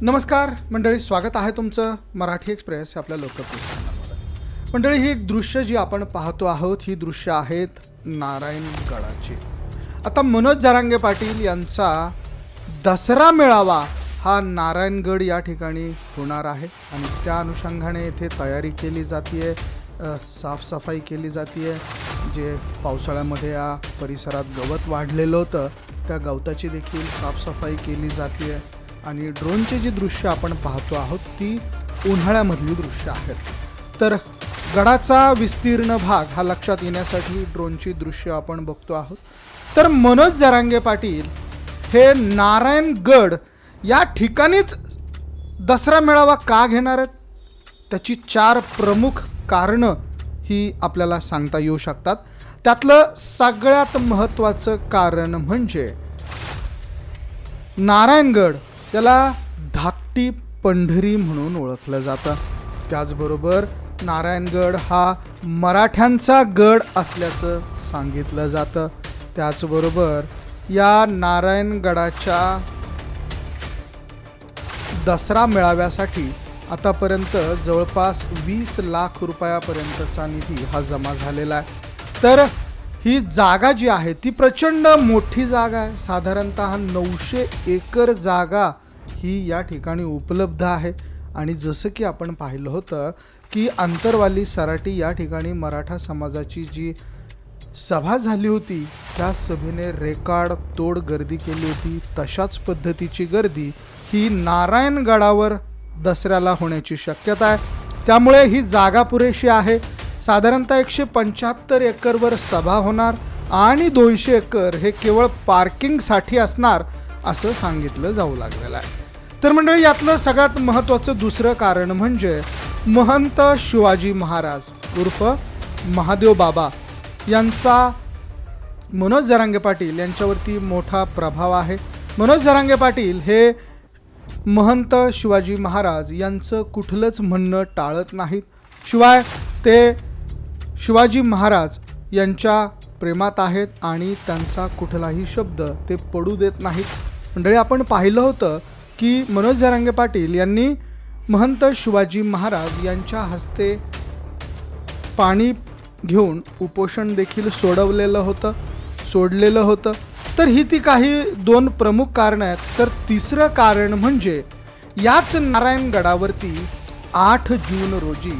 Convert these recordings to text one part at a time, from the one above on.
नमस्कार मंडळी स्वागत आहे तुमचं मराठी एक्सप्रेस आपल्या लोकप्रिय. मंडळी ही दृश्य जी आपण पाहतो आहोत ही दृश्य आहेत नारायणगडाची. आता मनोज जरांगे पाटील यांचा दसरा मेळावा हा नारायणगड या ठिकाणी होणार आहे आणि त्या अनुषंगाने येथे तयारी केली जाते साफसफाई केली जाते जे पावसाळ्यामध्ये या परिसरात गवत वाढलेलं होतं त्या गवताची देखील साफसफाई केली जाते आणि ड्रोनचे जी दृश्य आपण पाहतो आहोत ती उन्हाळ्यामधली दृश्य आहेत. तर गडाचा विस्तीर्ण भाग हा लक्षात येण्यासाठी ड्रोनची दृश्य आपण बघतो आहोत. तर मनोज जरांगे पाटील हे नारायणगड या ठिकाणीच दसरा मेळावा का घेणार आहेत? त्याची चार प्रमुख कारणं ही आपल्याला सांगता येऊ शकतात. त्यातलं सगळ्यात महत्त्वाचं कारण म्हणजे नारायणगड त्याला धाकटी पंढरी म्हणून ओळखलं जातं. त्याचबरोबर नारायणगड हा मराठ्यांचा गड असल्याचं सांगितलं जातं. त्याचबरोबर या नारायणगडाच्या दसरा मेळाव्यासाठी आतापर्यंत जवळपास वीस लाख रुपयापर्यंतचा निधी हा जमा झालेला आहे. तर ही जागा जी आहे ती प्रचंड मोठी जागा आहे. साधारणतः नऊशे एकर जागा ही या ठिकाणी उपलब्ध आहे. आणि जसं की आपण पाहिलं होतं की अंतरवाली सराटी या ठिकाणी मराठा समाजाची जी सभा झाली होती त्या सभेने रेकॉर्ड तोड गर्दी केली होती. तशाच पद्धतीची गर्दी ही नारायणगडावर दसऱ्याला होण्याची शक्यता आहे. त्यामुळे ही जागा पुरेशी आहे. साधारणतः एकशे पंच्याहत्तर एकरवर सभा होणार आणि दोनशे एकर हे केवळ पार्किंगसाठी असणार असं सांगितलं जाऊ लागलेलं आहे. तर मंडळी यातलं सगळ्यात महत्त्वाचं दुसरं कारण म्हणजे महंत शिवाजी महाराज उर्फ महादेव बाबा यांचा मनोज जरांगे पाटील यांच्यावरती मोठा प्रभाव आहे. मनोज जरांगे पाटील हे महंत शिवाजी महाराज यांचं कुठलंच म्हणणं टाळत नाहीत. शिवाय ते शिवाजी महाराज यांच्या प्रेमात आहेत आणि त्यांचा कुठलाही शब्द ते पडू देत नाहीत. मंडळी आपण पाहिलं होतं की मनोज जरांगे पाटील यांनी महंत शिवाजी महाराज यांच्या हस्ते पाणी घेऊन उपोषण देखील सोडवलेलं होतं सोडलेलं होतं. तर ही ती काही दोन प्रमुख कारणं आहेत. तर तिसरं कारण म्हणजे याच नारायणगडावरती आठ जून रोजी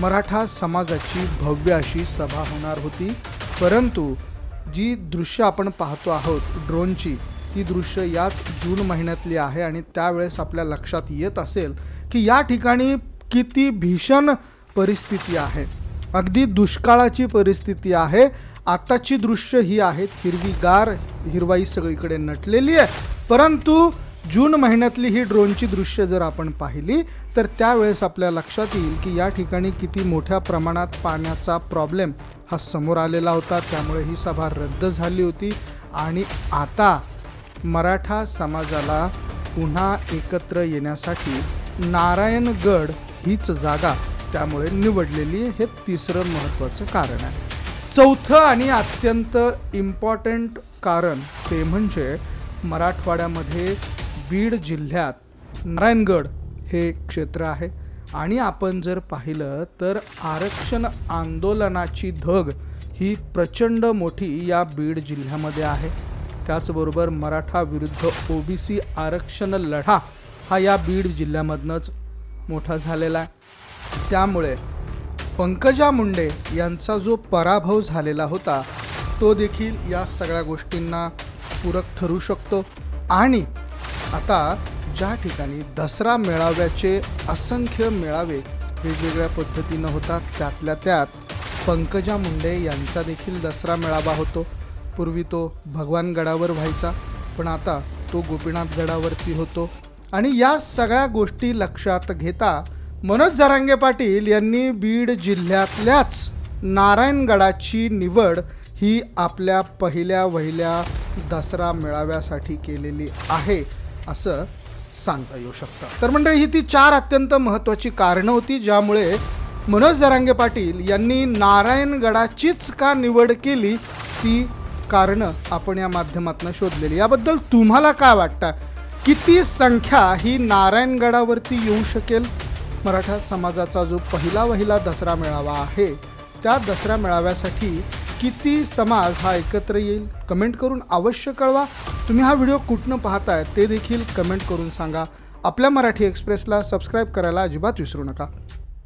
मराठा समाजाची भव्य अशी सभा होणार होती. परंतु जी दृश्य आपण पाहतो आहोत ड्रोनची ती दृश्य याच जून महिन्यातली आहे आणि त्यावेळेस आपल्या लक्षात येत असेल की या ठिकाणी किती भीषण परिस्थिती आहे. अगदी दुष्काळाची परिस्थिती आहे. आताची दृश्य ही आहेत. हिरवीगार हिरवाई सगळीकडे नटलेली आहे. परंतु जून महिन्यातली ही ड्रोनची दृश्य जर आपण पाहिली तर त्यावेळेस आपल्या लक्षात येईल की या ठिकाणी किती मोठ्या प्रमाणात पाण्याचा प्रॉब्लेम हा समोर आलेला होता. त्यामुळे ही सभा रद्द झाली होती. आणि आता मराठा समाजाला पुन्हा एकत्र येण्यासाठी नारायणगड हीच जागा त्यामुळे निवडलेली हे तिसरं महत्त्वाचं कारण आहे. चौथं आणि अत्यंत इम्पॉर्टंट कारण ते म्हणजे मराठवाड्यामध्ये बीड जिल्ह्यात नारायणगड हे क्षेत्र आहे. आणि आपण जर पाहिलं तर आरक्षण आंदोलनाची धग ही प्रचंड मोठी या बीड जिल्ह्यामध्ये आहे. त्याचबरोबर मराठा विरुद्ध ओबीसी आरक्षण लढा हा या बीड जिल्ह्यामधनंच मोठा झालेला आहे. त्यामुळे पंकजा मुंडे यांचा जो पराभव झालेला होता तो देखील या सगळ्या गोष्टींना पूरक ठरू शकतो. आणि आता ज्या ठिकाणी दसरा मेळाव्याचे असंख्य मेळावे वेगवेगळ्या पद्धतीनं होतात त्यातल्या त्यात पंकजा मुंडे यांचा देखील दसरा मेळावा होतो. पूर्वी तो भगवान गडावर व्हायचा पण आता तो गोपीनाथ गडावरती होतो. आणि या सगळ्या गोष्टी लक्षात घेता मनोज जरांगे पाटील यांनी बीड जिल्ह्यातल्याच नारायणगडाची निवड ही आपल्या पहिल्या वहिल्या दसरा मेळाव्यासाठी केलेली आहे असं सांगता येऊ शकतं. तर मंडळी ही ती चार अत्यंत महत्त्वाची कारणं होती ज्यामुळे मनोज जरांगे पाटील यांनी नारायणगडाचीच का निवड केली ती कारणं आपण या माध्यमातून शोधलेली. याबद्दल तुम्हाला काय वाटतं? किती संख्या ही नारायणगडावरती येऊ शकेल? मराठा समाजाचा जो पहिला वहिला दसरा मेळावा आहे त्या दसरा मेळाव्यासाठी किती समाज हा एकत्र येईल? कमेंट करून अवश्य कळवा. तुम्ही हा व्हिडिओ कुठनं पाहताय ते देखील कमेंट करून सांगा. आपल्या मराठी एक्सप्रेसला सबस्क्राईब करायला अजिबात विसरू नका.